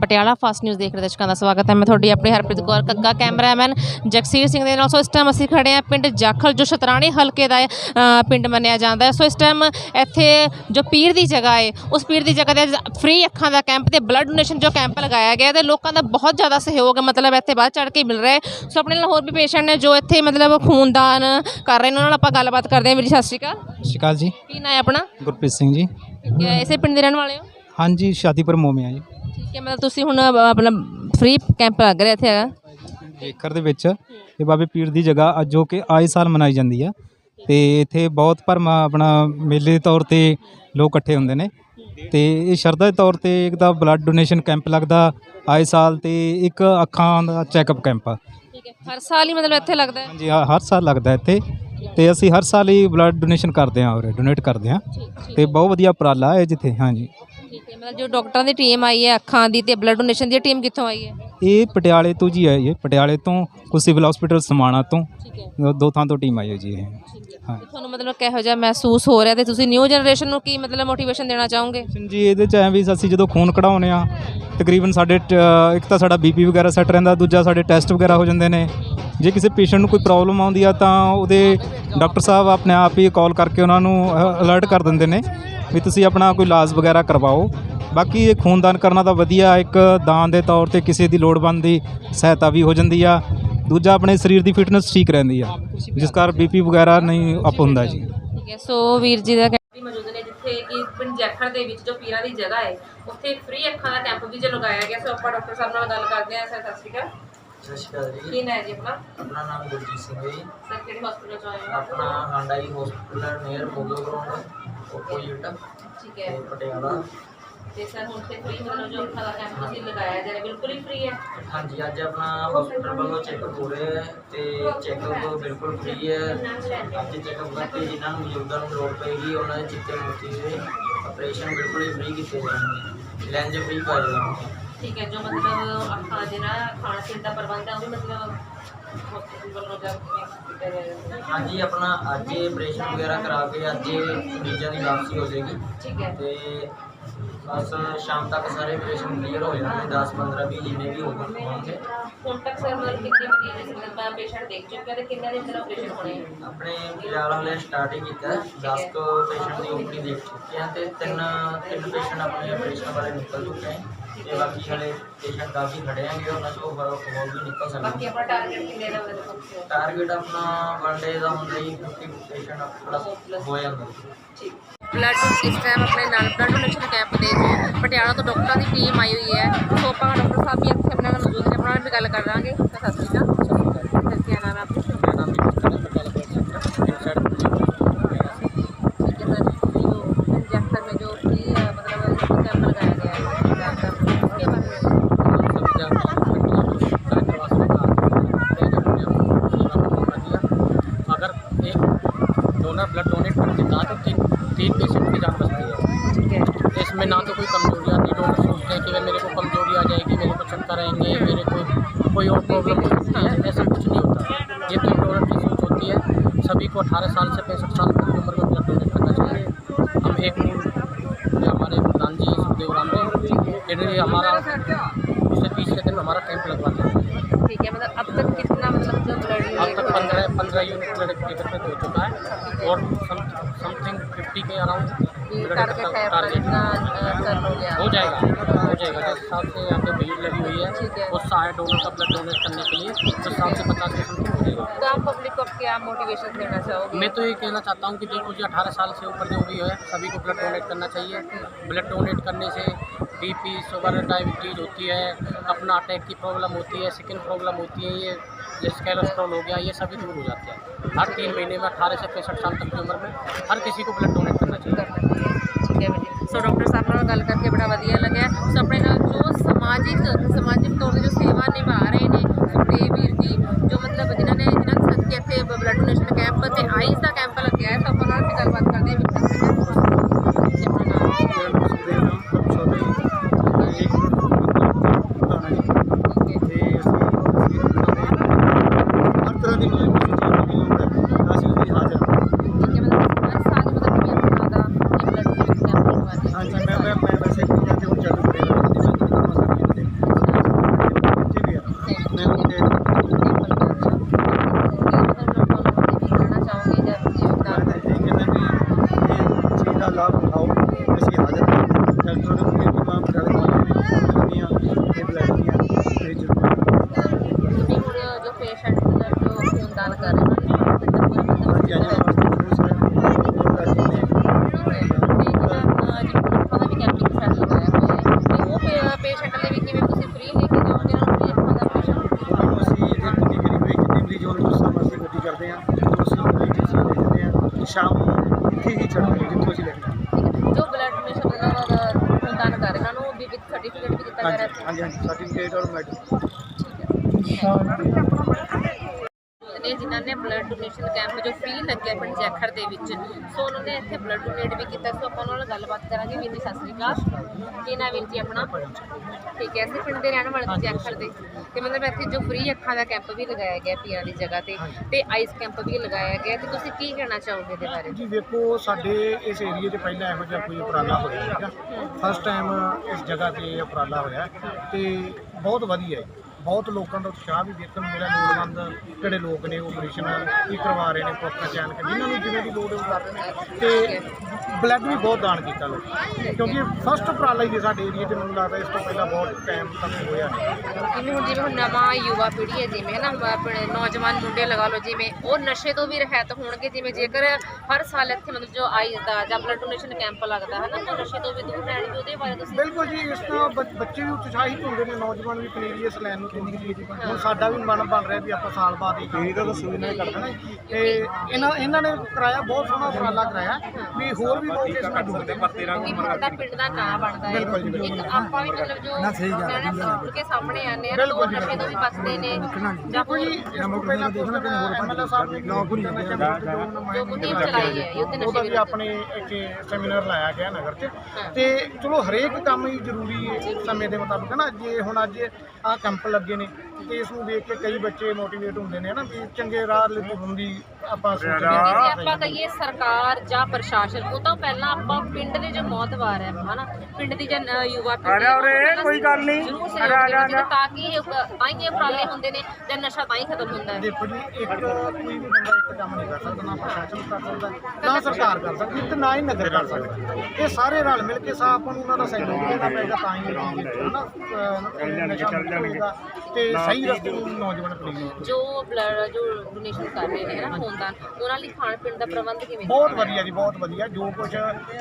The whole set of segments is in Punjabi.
ਪਟਿਆਲਾ ਫਾਸਟ ਨਿਊਜ਼ ਦੇਖ ਰਹੇ ਦਰਸ਼ਕਾਂ ਦਾ ਸਵਾਗਤ ਹੈ। ਮੈਂ ਤੁਹਾਡੀ ਆਪਣੀ ਹਰਪ੍ਰੀਤ ਕੌਰ ਕੱਗਾ ਕੈਮਰਾਮੈਨ ਜਗਸੀਰ ਸਿੰਘ ਦੇ ਨਾਲ। ਸੋ ਇਸ ਟਾਈਮ ਅਸੀਂ ਖੜੇ ਹਾਂ ਪਿੰਡ ਜਾਖਲ ਜੋ ਸ਼ਤਰਾਣੀ ਹਲਕੇ ਦਾ ਪਿੰਡ ਮੰਨਿਆ ਜਾਂਦਾ ਹੈ। ਸੋ ਇਸ ਟਾਈਮ ਇੱਥੇ ਜੋ ਪੀਰ ਦੀ ਜਗ੍ਹਾ ਹੈ ਉਸ ਪੀਰ ਦੀ ਜਗ੍ਹਾ ਤੇ ਫ੍ਰੀ ਅੱਖਾਂ ਦਾ ਕੈਂਪ ਤੇ ਬਲੱਡ ਡੋਨੇਸ਼ਨ ਜੋ ਕੈਂਪ ਲਗਾਇਆ ਗਿਆ ਤੇ ਲੋਕਾਂ ਦਾ ਬਹੁਤ ਜ਼ਿਆਦਾ ਸਹਿਯੋਗ ਹੈ। ਮਤਲਬ ਇੱਥੇ ਵੱਧ ਚੜ ਕੇ ਮਿਲ ਰਿਹਾ ਹੈ। ਸੋ ਆਪਣੇ ਨਾਲ ਹੋਰ ਵੀ ਪੇਸ਼ੈਂਟ ਨੇ ਜੋ ਇੱਥੇ ਮਤਲਬ ਖੂਨਦਾਨ ਕਰ ਰਹੇ ਨੇ ਉਹਨਾਂ ਨਾਲ ਆਪਾਂ ਗੱਲਬਾਤ ਕਰਦੇ ਹਾਂ। ਵੀਰ ਜੀ, ਸਤਿ ਸ਼੍ਰੀ ਅਕਾਲ। ਸਤਿ ਸ਼੍ਰੀ ਅਕਾਲ ਜੀ। ਕੀ ਨਾਂ ਹੈ ਆਪਣਾ? ਗੁਰਪ੍ਰੀਤ ਸਿੰਘ ਜੀ। ਇਸੇ ਪਿੰਡ ਦੇ ਰਹਿਣ ਵਾਲੇ ਹੋ? ਹਾਂਜੀ ਸ਼ਾਦੀਪੁਰ ਮੋਮੇ ਆ ਜੀ। ਠੀਕ ਹੈ ਮਤਲਬ ਤੁਸੀਂ ਹੁਣ ਅ, ਆਪਣਾ ਫ੍ਰੀ ਕੈਂਪ ਲੱਗ ਰਿਹਾ ਇੱਥੇ ਹੈਗਾ? ਜੇਕਰ ਦੇ ਵਿੱਚ ਇਹ ਬਾਬੇ ਪੀਰ ਦੀ ਜਗ੍ਹਾ ਅੱਜ ਜੋ ਕਿ ਆਏ ਸਾਲ ਮਨਾਈ ਜਾਂਦੀ ਆ ਤੇ ਇੱਥੇ ਬਹੁਤ ਭਰਮਾ ਆਪਣਾ ਮੇਲੇ ਦੇ ਤੌਰ ਤੇ ਲੋਕ ਇਕੱਠੇ ਹੁੰਦੇ ਨੇ। ਤੇ ਇਹ ਸ਼ਰਧਾ ਦੇ ਤੌਰ ਤੇ ਇੱਕ ਤਾਂ ਬਲੱਡ ਡੋਨੇਸ਼ਨ ਕੈਂਪ ਲੱਗਦਾ ਆਏ ਸਾਲ ਤੇ ਇੱਕ ਅੱਖਾਂ ਦਾ ਚੈੱਕਅਪ ਕੈਂਪ ਆ। ਠੀਕ ਹੈ ਹਰ ਸਾਲ ਹੀ ਮਤਲਬ ਇੱਥੇ ਲੱਗਦਾ ਹੈ? ਹਾਂਜੀ ਹ- ਹਰ ਸਾਲ ਲੱਗਦਾ ਇੱਥੇ। ਤੇ ਅਸੀਂ ਹਰ ਸਾਲ ਹੀ ਬਲੱਡ ਡੋਨੇਸ਼ਨ ਕਰਦੇ ਹਾਂ ਔਰ ਡੋਨੇਟ ਕਰਦੇ ਹਾਂ। ਤੇ ਬਹੁਤ ਵਧੀਆ ਉਪਰਾਲਾ ਹੈ ਜਿੱਥੇ ਹਾਂਜੀ। ਠੀਕ ਹੈ ਮਤਲਬ ਜੋ ਡਾਕਟਰਾਂ ਦੀ ਟੀਮ ਆਈ ਹੈ ਅੱਖਾਂ ਦੀ ਤੇ ਬਲੱਡ ਡੋਨੇਸ਼ਨ ਦੀ ਟੀਮ ਕਿੱਥੋਂ ਆਈ ਹੈ? ਇਹ ਪਟਿਆਲੇ ਤੋਂ ਜੀ ਹੈ ਇਹ ਪਟਿਆਲੇ ਤੋਂ ਕੁ ਸਿਵਲ ਹਸਪੀਟਲ ਸਮਾਣਾ ਤੋਂ ਠੀਕ ਹੈ। ਦੋ- ਦੋ ਥਾਂ ਤੋਂ ਟੀਮ ਆਈ ਹੈ ਜੀ ਇਹ। ਹਾਂ। ਤੇ ਤੁਹਾਨੂੰ ਮਤਲਬ ਕਿਹੋ ਜਿਹਾ ਮਹਿਸੂਸ ਹੋ ਰਿਹਾ ਤੇ ਤੁਸੀਂ ਨਿਊ ਜਨਰੇਸ਼ਨ ਨੂੰ ਕੀ ਮਤਲਬ ਮੋਟੀਵੇਸ਼ਨ ਦੇਣਾ ਚਾਹੋਗੇ? ਜੀ ਇਹਦੇ ਚ ਐ ਵੀ ਅਸੀਂ ਜਦੋਂ ਖੂਨ ਕਢਾਉਨੇ ਆ ਤਕਰੀਬਨ ਸਾਡੇ ਟ- ਇੱਕ ਤਾਂ ਸਾਡਾ ਬੀਪੀ ਵਗੈਰਾ ਸੈੱਟ ਰਹਿੰਦਾ ਦੂਜਾ ਸਾਡੇ ਟੈਸਟ ਵਗੈਰਾ ਹੋ ਜਾਂਦੇ ਨੇ। ਜੇ ਕਿਸੇ ਪੇਸ਼ੈਂਟ ਨੂੰ ਕੋਈ ਪ੍ਰੋਬਲਮ ਆਉਂਦੀ ਆ ਤਾਂ ਉਹਦੇ ਡਾਕਟਰ ਸਾਹਿਬ ਆਪਣੇ ਆਪ ਹੀ ਕਾਲ ਕਰਕੇ ਉਹਨਾਂ ਨੂੰ ਅਲਰਟ ਕਰ ਦਿੰਦੇ ਨੇ ਵੀ ਤੁਸੀਂ ਆਪਣਾ ਕੋਈ ਇਲਾਜ ਵਗੈਰਾ ਕਰਵਾਓ। ਬਾਕੀ ਇਹ ਖੂਨਦਾਨ ਕਰਨਾ ਤਾਂ ਵਧੀਆ, ਇੱਕ ਦਾਨ ਦੇ ਤੌਰ ਤੇ ਕਿਸੇ ਦੀ ਲੋੜਵੰਦ ਦੀ ਸਹਾਇਤਾ ਵੀ ਹੋ ਜਾਂਦੀ ਆ। ਦੂਜਾ, ਆਪਣੇ ਸਰੀਰ ਦੀ ਫਿਟਨੈਸ ਠੀਕ ਰਹਿੰਦੀ ਆ, ਜਿਸ ਕਰ ਬੀਪੀ ਵਗੈਰਾ ਨਹੀਂ ਅਪ ਹੁੰਦਾ ਜੀ। ਠੀਕ ਹੈ, ਸੋ ਵੀਰ ਜੀ ਦਾ ਮੌਜੂਦ ਨੇ ਜਿੱਥੇ ਕਿ ਪਿੰਡ ਜੈਖੜ ਦੇ ਵਿੱਚ ਜੋ ਪੀਰਾਂ ਦੀ ਜਗ੍ਹਾ ਹੈ, ਉੱਥੇ ਫ੍ਰੀ ਅੱਖਾਂ ਦਾ ਕੈਂਪ ਵੀ ਜੋ ਲਗਾਇਆ ਗਿਆ, ਸੋ ਆਪਾਂ ਡਾਕਟਰ ਸਾਹਿਬ ਨਾਲ ਗੱਲ ਕਰਦੇ ਹਾਂ, ਸਰ, ਸਤਿ ਸ਼੍ਰੀ ਅਕਾਲ। ਸਤਿ ਸ਼੍ਰੀ ਅਕਾਲ ਜੀ। ਕੀ ਨਾਂ ਹੈ ਜੀ ਆਪਣਾ? ਆਪਣਾ ਨਾਮ ਗੁਰਜੀਤ ਸਿੰਘ ਹੈ ਜੀ। ਸਰ ਕਿਹੜੇ ਹਸਪੀਟਲ ਚ ਆਏ ਹੋ? ਆਪਣਾ ਹਾਂਡਾਈ ਹਸਪੀਟਲ ਨੀਅਰ ਮੋਗੋ ਗਰਾਊਂਡ ਓਪੋਜਿਟ ਠੀਕ ਹੈ। ਪਟਿਆਲਾ। ਤੇ ਸਰ ਹੁਣ ਤੇ ਫ੍ਰੀ ਮਤਲਬ ਜੋ ਅੱਖਾਂ ਦਾ ਕੈਂਪ ਤੁਸੀਂ ਲਗਾਇਆ ਜਾ ਰਿਹਾ ਬਿਲਕੁਲ ਹੀ ਫ੍ਰੀ ਹੈ? ਹਾਂਜੀ ਅੱਜ ਆਪਣਾ ਹਸਪੀਟਲ ਵੱਲੋਂ ਚੈੱਕਅਪ ਹੋ? ਰਿਹਾ ਹੈ ਤੇ ਚੈੱਕਅਪ ਬਿਲਕੁਲ ਫ੍ਰੀ ਹੈ। ਅੱਜ ਚੈੱਕਅਪ ਕਰਕੇ ਜਿਨ੍ਹਾਂ ਨੂੰ ਬਜ਼ੁਰਗਾਂ ਨੂੰ ਲੋੜ ਪਏਗੀ ਉਹਨਾਂ ਦੇ ਚਿੱਟੇ ਮੋਤੀ ਦੇ ਆਪਰੇਸ਼ਨ ਬਿਲਕੁਲ ਹੀ ਫ੍ਰੀ ਕੀਤੇ ਜਾਣਗੇ। ਲੈਂਜ ਫ੍ਰੀ ਪਾਏ ਜਾਣਗੇ ਠੀਕ ਹੈ ਜੋ ਮਤਲਬ ਦੇ ਨਾ ਖਾਣ ਪੀਣ ਦਾ ਪ੍ਰਬੰਧ ਹੈ ਉਹ ਵੀ ਮਤਲਬ ਹਸਪੀਟਲ ਵੱਲੋਂ ਜਾ ਕੇ ਕੀਤਾ ਜਾਏਗਾ ਹਾਂਜੀ ਆਪਣਾ ਅੱਜ ਇਹ ਆਪਰੇਸ਼ਨ ਵਗੈਰਾ ਕਰਾ ਕੇ ਅੱਜ ਇਹ ਮਰੀਜ਼ਾਂ ਦੀ ਵਾਪਸੀ ਹੋ ਜਾਏਗੀ। ਠੀਕ ਹੈ। ਤੇ ਬਸ ਸ਼ਾਮ ਤੱਕ ਸਾਰੇ ਆਪਰੇਸ਼ਨ ਕਲੀਅਰ ਹੋ ਜਾਣਗੇ 10 15 20 ਜਿੰਨੇ ਵੀ ਹੋਣ- ਹੋਣਗੇ। ਹੁਣ ਤੱਕ ਸਰ ਮਤਲਬ ਕਿੰਨੇ ਮਰੀਜ਼ ਇਸ ਮਤਲਬ ਪੇਸ਼ੈਂਟ ਦੇਖ ਚੁੱਕੇ ਆ ਤੇ ਕਿੰਨੇ ਦਿਨ ਤੱਕ ਆਪਰੇਸ਼ਨ ਹੋਣੇ ਆ? ਆਪਣੇ ਫਿਲਹਾਲ ਹਲੇ ਸਟਾਰਟ ਹੀ ਕੀਤਾ ਹੈ। 10 ਕੁ ਪੇਸ਼ੈਂਟ ਦੀ ਓਪੀ ਦੇਖ ਚੁੱਕੇ ਹਾਂ ਤੇ ਤਿੰਨ ਤਿੰਨ ਪੇਸ਼ੈਂਟ ਆਪਣੇ ਆਪਰੇਸ਼ਨ ਵਾਲੇ ਨਿਕਲ ਚੁੱਕੇ ਹੈ ਤੇ ਬਾਕੀ ਹਲੇ ਪੇਸ਼ੈਂਟ ਕਾਫੀ ਖੜੇ ਹੈਗੇ ਉਹਨਾਂ ਚੋਂ ਹੋਰ ਹੋਰ ਵੀ ਨਿਕਲ ਬਾਕੀ ਸਕਦੇ ਆਪਣਾ ਟਾਰਗੇਟ ਕਿੰਨੇ ਦਾ ਉਹਦੇ ਤੱਕ ਟਾਰਗੇਟ ਆਪਣਾ ਵਨ ਡੇ ਦਾ ਹੁੰਦਾ ਹੀ 50 ਪੇਸ਼ੈਂਟ ਪਲੱਸ ਹੋ ਜਾਂਦਾ। ਠੀਕ। ਬਲੱਡ ਇਸ ਟਾਈਮ ਆਪਣੇ ਨਾਲ ਬਲੱਡ ਡੋਨੇਸ਼ਨ ਕੈਂਪ ਦੇ ਪਟਿਆਲਾ ਤੋਂ ਡਾਕਟਰਾਂ ਦੀ ਟੀਮ ਆਈ ਹੋਈ ਹੈ। ਸੋ ਆਪਾਂ ਡਾਕਟਰ ਸਾਹਿਬ ਵੀ ਇੱਥੇ ਆਪਣੇ ਨਾਲ ਮੌਜੂਦ ਨੇ ਆਪਣਾ ਨਾਲ ਵੀ ਗੱਲ ਕਰ ਲਾਂਗੇ। ਤਾਂ ਸਤਿ ਸ਼੍ਰੀ ਅਕਾਲ। तीन पेशेंट की जान बचती है। इसमें ना तो कोई कमज़ोरी आती डोनर सोचते हैं कि मेरे को कमज़ोरी आ जाएगी मेरे को चक्कर आएँगे मेरे को कोई और प्रॉब्लम हो सकती है ऐसा कुछ नहीं होता। ये तो डोनर की सोच होती है। सभी को अठारह साल से पैंसठ साल तक की उम्र में ब्लड डोनेट करना चाहिए। हम एक मूल हमारे प्रधान जी सुखदेव राम इन्होंने हमारा पिछले तीसरे दिन हमारा कैंप लगवाते हैं ठीक है मतलब अब तक कितना मतलब अब तक पंद्रह पंद्रह यूनिट ब्लड एकत्रित हो चुका है और समथिंग फिफ्टी के अराउंड है जाएगा हो जाएगा। जिस हिसाब से यहाँ पे भीड़ लगी हुई है। उस सारे डोनर का ब्लड डोनेट करने के लिए उस हिसाब से पचास परसेंट हो जाएगा। तो आप पब्लिक को क्या मोटिवेशन देना चाहोगे? मैं तो ये कहना चाहता हूँ कि जो मुझे अठारह साल से ऊपर जो भी है सभी को ब्लड डोनेट करना चाहिए। ब्लड डोनेट करने से बीपी शुगर डायबिटीज़ होती है अपना अटैक की प्रॉब्लम होती है स्किन प्रॉब्लम होती है ये जैसे कोलेस्ट्रॉल हो गया ये सभी दूर हो जाते हैं हर तीन महीने में अठारह से पैंसठ साल तक की उम्र में हर किसी को ब्लड डोनेट करना चाहिए ਠੀਕ ਹੈ ਵੀਰ ਸੋ ਡਾਕਟਰ ਸਾਹਿਬ ਨਾਲ ਗੱਲ ਕਰਕੇ ਬੜਾ ਵਧੀਆ ਲੱਗਿਆ ਸੋ ਆਪਣੇ ਨਾਲ ਜੋ ਸਮਾਜਿਕ ਸਮਾਜਿਕ ਤੌਰ ਤੇ ਜੋ ਸੇਵਾ ਨਿਭਾ ਰਹੇ ਨੇ ਸੁਖਦੇਵ ਵੀਰ ਜੀ ਸ਼ਾਮ ਨੂੰ ਇੱਥੇ ਹੀ ਛੱਡਦੇ ਨੇ ਜਿਨ੍ਹਾਂ ਨੇ ਬਲੱਡ ਡੋਨੇਸ਼ਨ ਕੈਂਪ ਜੋ ਫ੍ਰੀ ਲੱਗਿਆ ਪਿੰਡ ਜੈਖੜ ਦੇ ਵਿੱਚ ਸੋ ਉਹਨਾਂ ਨੇ ਇੱਥੇ ਬਲੱਡ ਡੋਨੇਟ ਵੀ ਕੀਤਾ। ਸੋ ਆਪਾਂ ਉਹਨਾਂ ਨਾਲ ਗੱਲਬਾਤ ਕਰਾਂਗੇ। ਵੀਰ ਜੀ ਸਤਿ ਸ੍ਰੀ ਅਕਾਲ। ਕੀ ਨਾਮ ਵੀਰ ਜੀ ਆਪਣਾ? ਠੀਕ ਹੈ ਅਸੀਂ ਪਿੰਡ ਦੇ ਰਹਿਣ ਵਾਲੇ ਜੈਖੜ ਦੇ। ਤੇ ਮਤਲਬ ਇੱਥੇ ਜੋ ਫ੍ਰੀ ਅੱਖਾਂ ਦਾ ਕੈਂਪ ਵੀ ਲਗਾਇਆ ਗਿਆ ਪੀਰਾਂ ਦੀ ਜਗ੍ਹਾ ਤੇ ਤੇ ਆਈਸ ਕੈਂਪ ਵੀ ਲਗਾਇਆ ਗਿਆ। ਤੇ ਤੁਸੀਂ ਕੀ ਕਹਿਣਾ ਚਾਹੋਗੇ ਇਹਦੇ ਬਾਰੇ? ਜੀ ਵੇਖੋ ਸਾਡੇ ਇਸ ਏਰੀਏ 'ਚ ਪਹਿਲਾਂ ਇਹੋ ਜਿਹਾ ਕੋਈ ਉਪਰਾਲਾ ਹੋਇਆ ਸੀਗਾ ਫਸਟ ਟਾਈਮ ਇਸ ਜਗ੍ਹਾ ਤੇ ਉਪਰਾਲਾ ਹੋਇਆ। ਤੇ ਬਹੁਤ ਵਧੀਆ ਹੈ। ਬਹੁਤ ਲੋਕਾਂ ਦਾ ਉਤਸ਼ਾਹ ਵੀ ਦੇਖਣ ਨੂੰ ਮਿਲਿਆ, ਲੋੜਵੰਦ ਜਿਹੜੇ ਲੋਕ ਨੇ ਆਪਰੇਸ਼ਨ ਵੀ ਕਰਵਾ ਰਹੇ ਨੇ ਪ੍ਰੋਪਰ ਚੈਨ ਕੇ ਜਿਨ੍ਹਾਂ ਨੂੰ ਜਿਵੇਂ ਦੀ ਲੋੜ ਹੈ ਉਹ ਕਰ ਰਹੇ ਨੇ। ਤੇ ਬਲੱਡ ਵੀ ਬਹੁਤ ਦਾਨ ਕੀਤਾ ਲੋਕ। ਕਿਉਂਕਿ ਫਸਟ ਉਪਰਾਲਾ ਹੀ ਸਾਡੇ ਏਰੀਏ 'ਚ ਮੈਨੂੰ ਲੱਗਦਾ, ਇਸ ਤੋਂ ਪਹਿਲਾਂ ਬਹੁਤ ਟਾਈਮ ਤੱਕ ਹੋਇਆ ਜਿਵੇਂ ਹੁਣ ਜਿਵੇਂ ਹੁਣ ਨਵਾਂ ਯੁਵਾ ਪੀੜ੍ਹੀ ਹੈ ਜਿਵੇਂ ਨਾ ਆਪਣੇ ਨੌਜਵਾਨ ਮੁੰਡੇ ਲਗਾ ਲਓ ਜਿਵੇਂ ਉਹ ਨਸ਼ੇ ਤੋਂ ਵੀ ਰਹਿਤ ਹੋਣਗੇ ਜਿਵੇਂ ਜੇਕਰ ਹਰ ਸਾਲ ਇੱਥੇ ਮਤਲਬ ਜੋ ਆਈਜ਼ ਦਾ ਜਾਂ ਬਲੱਡ ਡੋਨੇਸ਼ਨ ਕੈਂਪ ਲੱਗਦਾ ਹੈ ਨਾ ਤਾਂ ਨਸ਼ੇ ਤੋਂ ਵੀ ਦੂਰ ਰਹਿਣਗੇ ਉਹਦੇ ਬਾਰੇ ਤੁਸੀਂ ਬਿਲਕੁਲ ਜੀ ਇਸ ਤਰ੍ਹਾਂ ਬੱਚ- ਵੀ ਉਤਸ਼ਾਹਿਤ ਹੁੰਦੇ ਨੇ ਨੌਜਵਾਨ ਵੀ ਕੈਨੇਡੀਅਸ ਲੈਣ ਨੂੰ ਜ਼ਿੰਦਗੀ ਦੀ ਹੁਣ ਸਾਡਾ ਵੀ ਮਨ ਬਣ ਰਿਹਾ ਵੀ ਆਪਾਂ ਸਾਲ ਬਾਅਦ ਇਹ ਕੰਮ ਤਾਂ ਦੱਸੋ ਇਹਨਾਂ ਨੇ। ਕਰਨਾ ਤੇ ਇਹਨਾਂ ਇਹਨਾਂ ਨੇ ਕਰਾਇਆ ਬਹੁਤ ਸੋਹਣਾ ਉਪਰਾਲਾ ਕਰਾਇਆ ਵੀ ਹੋਰ ਵੀ ਲੋਕ ਇਸ ਨਾਲ ਜੁੜਦੇ ਕਿਉਂਕਿ ਪਿੰਡ ਦਾ ਪਿੰਡ ਦਾ ਨਾਂ ਬਣਦਾ ਹੈ। ਜੀ। ਇੱਕ ਆਪਾਂ ਵੀ ਮਤਲਬ ਜੋ ਕਹਿਣਾ ਸੁਣ ਕੇ ਸਾਹਮਣੇ ਆਨੇ ਆ ਨਸ਼ੇ ਤੋਂ ਵੀ ਬਚਦੇ ਨੇ। ਜਾਂ। ਦੇਖੋ ਜੀ ਇਸ ਤੋਂ ਪਹਿਲਾਂ ਪੋਸਟਰ ਐਮਐਲਏ ਸਾਹਿਬ ਨੇ ਨੌਕਰੀ ਜੋ ਮੁਹਿੰਮ ਚਲਾਈ ਹੈ ਯੁੱਧ ਨਸ਼ੇ ਉਹਦਾ ਵੀ ਵਿਰੁੱਧ ਆਪਣੇ ਇੱਥੇ ਸੈਮੀਨਾਰ ਲਾਇਆ ਗਿਆ ਨਗਰ 'ਚ। ਤੇ ਚਲੋ ਹਰੇਕ ਕੰਮ ਹੀ ਜ਼ਰੂਰੀ ਹੈ ਸਮੇਂ ਦੇ ਮੁਤਾਬਕ ਨਾ। ਜੇ ਹੁਣ ਅੱਜ ਆਹ ਕੈਂਪ ਲੱਗੇ ਨੇ ਤੇ ਇਸ ਨੂੰ ਵੇਖ ਕੇ ਕਈ ਬੱਚੇ ਮੋਟੀਵੇਟ ਹੁੰਦੇ ਨੇ ਨਾ ਵੀ ਚੰਗੇ ਰਾਹ ਲਈ ਤੁਰਨ ਦੀ ਆਪਾਂ ਸੋਚਦੇ ਜੇ ਆਪਾਂ ਕਹੀਏ ਸਰਕਾਰ ਜਾਂ ਪ੍ਰਸ਼ਾਸਨ ਉਹ ਤਾਂ ਪਹਿਲਾਂ ਆਪਾਂ ਪਿੰਡ ਦੇ ਜੋ ਮੌਤਵਾਰ ਹੈ ਹਨਾ? ਪਿੰਡ ਦੀ ਜਨ ਯੁਵਾ ਪੀੜ੍ਹੀ ਆ ਕੋਈ ਗੱਲ ਨਹੀਂ। ਤਾਂ ਕਿ ਇਹ ਉਪ- ਤਾਂ ਹੀ ਇਹ ਉਪਰਾਲੇ ਹੁੰਦੇ ਨੇ ਜਾਂ ਨਸ਼ਾ ਤਾਂ ਹੀ ਖਤਮ ਹੁੰਦਾ ਹੈ। ਦੇਖੋ ਜੀ ਇੱਕ ਕੋਈ ਵੀ ਬੰਦਾ ਇੱਕ ਕੰਮ ਨਹੀਂ ਕਰ ਸਕਦਾ ਨਾ ਪ੍ਰਸ਼ਾਸਨ ਕਰ ਸਕਦਾ ਨਾ ਸਰਕਾਰ ਕਰ ਸਕਦੀ ਤੇ ਨਾ ਹੀ ਨਗਰ ਕਰ ਸਕਦਾ। ਇਹ ਸਾਰੇ ਰਲ ਮਿਲ ਕੇ ਸਾ ਆਪਾਂ ਨੂੰ ਉਹਨਾਂ ਦਾ ਸਹਿਯੋਗ ਦੇਣਾ ਪਏਗਾ ਤਾਂ ਹੀ ਇਹ ਚੀਜ਼ ਹੈ ਨਾ ਅਹ, ਨਸ਼ਾ ਮੁਕਤ ਹੋਏਗਾ ਤੇ ਸਹੀ ਰਸਤੇ ਨੂੰ ਨੌਜਵਾਨ ਪੀੜ੍ਹੀ ਨੂੰ ਜੋ ਬਲੱਡ ਜੋ ਡੋਨੇਸ਼ਨ ਕਰ ਰਹੇ ਨੇ ਨਾ ਖੂਨਦਾਨ ਉਹਨਾਂ ਲਈ ਖਾਣ ਪੀਣ ਦਾ ਪ੍ਰਬੰਧ ਕਿਵੇਂ ਬਹੁਤ ਵਧੀਆ ਜੀ ਬਹੁਤ ਵਧੀਆ। ਜੋ ਕੁਝ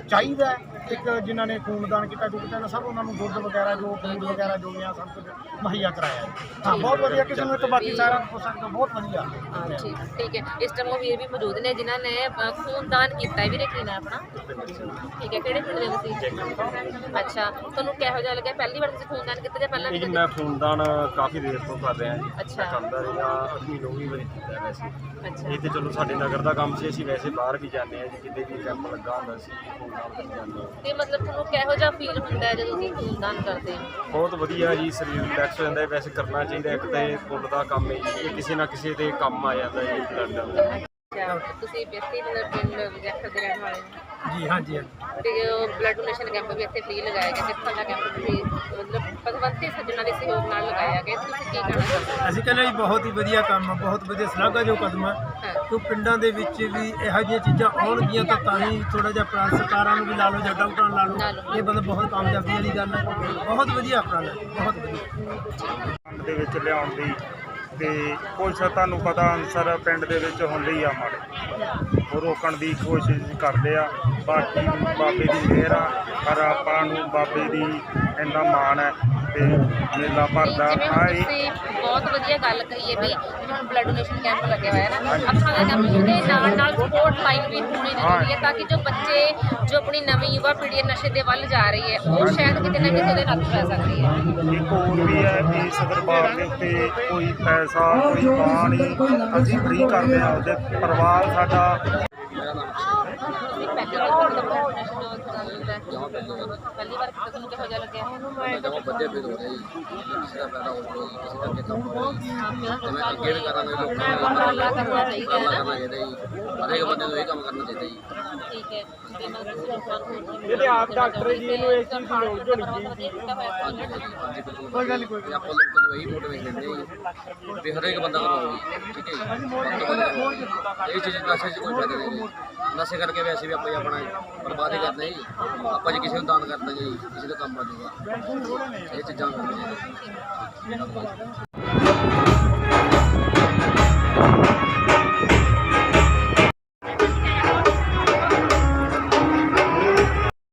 ਚਾਹੀਦਾ ਹੈ, ਇੱਕ ਜਿਨ੍ਹਾਂ ਨੇ ਖੂਨਦਾਨ ਕੀਤਾ ਨੇ ਸਭ ਉਹਨਾਂ ਨੂੰ ਦੁੱਧ ਵਗੈਰਾ ਜੋ ਫੂਡ ਵਗੈਰਾ ਜੋ ਵੀ ਆ ਸਭ ਕੁਝ ਮੁਹੱਈਆ ਕਰਾਇਆ ਹੈ। ਹਾਂ ਬਹੁਤ ਵਧੀਆ ਕਿਸੇ ਨੂੰ ਇਹ ਤੋਂ ਬਾਕੀ ਸਾਰਾ ਹੋ ਸਕਦਾ ਬਹੁਤ ਵਧੀਆ। ਹਾਂ, ਠੀਕ ਠੀਕ ਹੈ। ਇਸ ਟਾਈਮ ਉਹ ਵੀਰ ਵੀ ਮੌਜੂਦ ਨੇ ਜਿਨ੍ਹਾਂ ਨੇ ਅ, ਖੂਨਦਾਨ ਕੀਤਾ ਹੈ। ਵੀਰੇ ਕੀ ਨਾਮ ਆਪਣਾ? ਠੀਕ ਹੈ ਕਿਹੜੇ ਪਿੰਡ ਦੇ ਤੁਸੀਂ? ਅੱਛਾ ਤੁਹਾਨੂੰ ਕਿਹੋ ਜਿਹਾ ਲੱਗਿਆ? ਪਹਿਲੀ ਵਾਰ ਤੁਸੀਂ ਖੂਨਦਾਨ ਕੀਤਾ ਜਾਂ ਪਹਿਲਾਂ ਵੀ ਕਦੇ? ਮੈਂ ਖੂਨਦਾਨ ਕਾਫੀ ਦੇਰ ਤੋਂ ਕਰ ਰਿਹਾ ਜੀ। ਅੱਛਾ। ਮੈਂ ਕਰਦਾ ਰਿਹਾ ਅੱਠਵੀਂ ਨੌਵੀਂ ਵਾਰੀ ਕੀਤਾ ਵੈਸੇ ਅੱਛਾ। ਇਹ ਤੇ ਚਲੋ ਸਾਡੇ ਨਗਰ ਦਾ ਕੰਮ ਸੀ ਅਸੀਂ ਵੈਸੇ ਬਾਹਰ ਵੀ ਜਾਂਦੇ ਆ ਜੀ ਕਿਤੇ ਵੀ ਕੈਂਪ ਲੱਗਾ ਹੁੰਦਾ ਸੀ ਖੂਨਦਾਨ ਕਰਨ ਜਾਂਦੇ ਹਾਂ। ਤੇ ਮਤਲਬ ਤੁਹਾਨੂੰ ਕਿਹੋ ਜਿਹਾ ਫੀਲ ਹੁੰਦਾ ਹੈ ਜਦੋਂ ਤੁਸੀਂ ਖੂਨਦਾਨ ਕਰਦੇ ਹੋ? ਬਹੁਤ ਵਧੀਆ ਜੀ, ਸਰੀਰ ਰਿਲੈਕਸ ਹੋ ਜਾਂਦਾ ਹੈ। ਵੈਸੇ ਕਰਨਾ ਚਾਹੀਦਾ ਇੱਕ ਤਾਂ ਇਹ ਪੁੰਨ ਦਾ ਕੰਮ ਹੈ ਜੀ। ਇਹ ਕਿਸੇ ਨਾ ਕਿਸੇ ਦੇ ਕੰਮ ਆ ਜਾਂਦਾ ਜੀ ਬਲੱਡ ਤੁਸੀਂ ਬੇਤੀ ਮਤਲਬ ਪਿੰਡ ਵਿਜੈਖਰ ਦੇ ਰਹਿਣ ਵਾਲੇ ਹੋ? ਜੀ ਹਾਂਜੀ ਤੇ ਬਲੱਡ ਡੋਨੇਸ਼ਨ ਕੈਂਪ ਵੀ ਇੱਥੇ ਫ੍ਰੀ ਲਗਾਇਆ ਗਿਆ ਤੇ ਤੁਹਾਡਾ ਕੈਂਪ ਵੀ ਮਤਲਬ ਪਦਵੰਤੀ ਸੱਜਣਾ ਦੇ ਸਹਿਯੋਗ ਨਾਲ ਲਗਾਇਆ ਗਿਆ ਤੇ ਤੁਸੀਂ ਕੀ ਕਹਿਣਾ ਚਾਹੁੰਦੇ ਹੋ ਅਸੀਂ ਕਹਿੰਦੇ ਜੀ ਬਹੁਤ ਹੀ ਵਧੀਆ ਕੰਮ ਆ ਬਹੁਤ ਵਧੀਆ ਸ਼ਲਾਘਾਯੋਗ ਕਦਮ ਆ। ਹਾਂ। ਪਿੰਡਾਂ ਦੇ ਵਿੱਚ ਵੀ ਇਹੋ ਜਿਹੀਆਂ ਚੀਜ਼ਾਂ ਆਉਣਗੀਆਂ ਤਾਂ ਤਾਂ ਹੀ ਥੋੜਾ ਜਿਹਾ ਪ੍ਰਾਂਤ ਸਰਕਾਰਾਂ ਨੂੰ ਵੀ ਲਾ ਲਓ ਜਾਂ ਡਾਕਟਰਾਂ ਨੂੰ ਲਾ ਲਾ ਲਓ। ਲਓ। ਇਹ ਬੰਦਾ ਬਹੁਤ ਕਾਮਯਾਬੀ ਵਾਲੀ ਗੱਲ ਹੈ ਬਹੁਤ ਵਧੀਆ ਹੈ, ਬਹੁਤ ਵਧੀਆ। ਪਿੰਡ ਦੇ ਵਿੱਚ ਲਿਆਉਣ ਦੀ ਤੇ ਪੁਲਿਸ ਤੁਹਾਨੂੰ ਪਤਾ ਅਨਸਰ ਪਿੰਡ ਦੇ ਵਿੱਚ ਹੁੰਦੀ ਆ ਮਾੜੇ। ਉਹ ਰੋਕਣ ਦੀ ਕੋਸ਼ਿਸ਼ ਕਰਦੇ ਆ। ਬਾਕੀ ਬਾਬੇ ਦੀ ਮਿਹਰ ਆ, ਪਰ ਆਪਾਂ ਨੂੰ ਬਾਬੇ ਦੀ ਇੰਨਾ ਮਾਣ ਹੈ। ਤੇ ਮੇਲਾ ਭਰਦਾ ਜਿਵੇਂ ਆ ਹੁਣ ਇਹ ਤੁਸੀਂ ਬਹੁਤ ਵਧੀਆ ਗੱਲ ਕਹੀ ਹੈ ਵੀ ਹੁਣ ਬਲੱਡ ਡੋਨੇਸ਼ਨ ਕੈਂਪ ਲੱਗਿਆ ਹੋਇਆ ਹੈ ਨਾ ਅੱਖਾਂ ਦਾ ਕੈਂਪ ਉਹਦੇ ਨਾਲ ਨਾਲ ਸਪੋਰਟ ਲਾਈਨ ਵੀ ਹੋਣੀ ਜ਼ਰੂਰੀ ਹੈ ਤਾਂ ਕਿ ਜੋ ਬੱਚੇ ਜੋ ਆਪਣੀ ਨਵੀਂ ਯੁਵਾ ਪੀੜ੍ਹੀ ਹੈ ਨਸ਼ੇ ਦੇ ਵੱਲ ਜਾ ਰਹੀ ਹੈ ਉਹ ਸ਼ਾਇਦ ਕਿਤੇ ਨਾ ਕਿਤੇ ਉਹਦੇ ਨੱਥ ਪੈ ਸਕਦੀ ਹੈ। ਇੱਕ ਹੋਰ ਵੀ ਹੈ ਕਿ ਇਸ ਦਰਬਾਰ ਦੇ ਉੱਤੇ ਕੋਈ ਪੈਸਾ ਕੋਈ ਪਾਣੀ ਅਸੀਂ ਫ੍ਰੀ ਕਰਦੇ ਆ ਉਹਦੇ ਪਰਿਵਾਰ ਸਾਡਾ। ਕਿਹੋ ਜਿਹਾ ਲੱਗਿਆ? ਬਹੁਤ ਵਧੀਆ ਫੀਲ ਹੋ ਰਿਹਾ ਜੀ ਕਿਸੇ ਦਾ ਫਾਇਦਾ ਹੋ ਰਿਹਾ ਜੀ ਕਿਸੇ ਕਰਕੇ ਕੰਮ ਹੋ ਰਿਹਾ ਜੀ ਮੈਂ ਅੱਗੇ ਵੀ ਕਰਾਂਗਾ ਲੋਕਾਂ ਨੂੰ ਉਪਰਾਲਾ ਕਰਨਾ ਚਾਹੀਦਾ ਹੈ ਕਰਨਾ ਨਾ। ਚਾਹੀਦਾ ਜੀ। ਹਰੇਕ ਬੰਦੇ ਨੂੰ ਇਹ ਕੰਮ ਕਰਨਾ ਚਾਹੀਦਾ ਜੀ। ਠੀਕ ਹੈ। ਤੇ ਮਤਲਬ ਤੁਸੀਂ ਲੋਕਾਂ ਨੂੰ ਜਿਹੜੇ ਆਪ ਡਾਕਟਰ ਜੀ ਨੂੰ ਇਸ ਚੀਜ਼ ਦੀ ਲੋੜ ਹੋਣੀ ਚਾਹੀਦੀ ਹਾਂਜੀ ਬਿਲਕੁਲ। ਕੋਈ ਗੱਲ ਨਹੀਂ ਕੋਈ ਆਪਾਂ ਲੋਕਾਂ ਨੂੰ ਇਹੀ ਮੋਟੀਵੇਟ ਦਿੰਦੇ ਜੀ। ਵੀ ਹਰੇਕ ਬੰਦਾ ਕਰਾਓ ਠੀਕ ਹੈ ਜੀ? ਇਹ ਚੀਜ਼ ਨਸ਼ੇ 'ਚ ਕੋਈ ਫਾਇਦਾ ਨਹੀਂ ਜੀ। ਨਸ਼ੇ ਕਰਕੇ ਵੈਸੇ ਵੀ ਆਪਾਂ ਹੀ ਆਪਣਾ ਬਰਬਾਦ ਹੀ ਕਰਦੇ ਜੀ। ਆਪਾਂ ਜੇ ਕਿਸੇ ਨੂੰ ਦਾਨ ਕਰ ਦਾਂਗੇ ਜੀ, ਕਿਸੇ ਦਾ ਕੰਮ ਆ ਜਾਊਗਾ। ਇਹ ਚੀਜ਼ਾਂ ਕਰਨੀਆਂ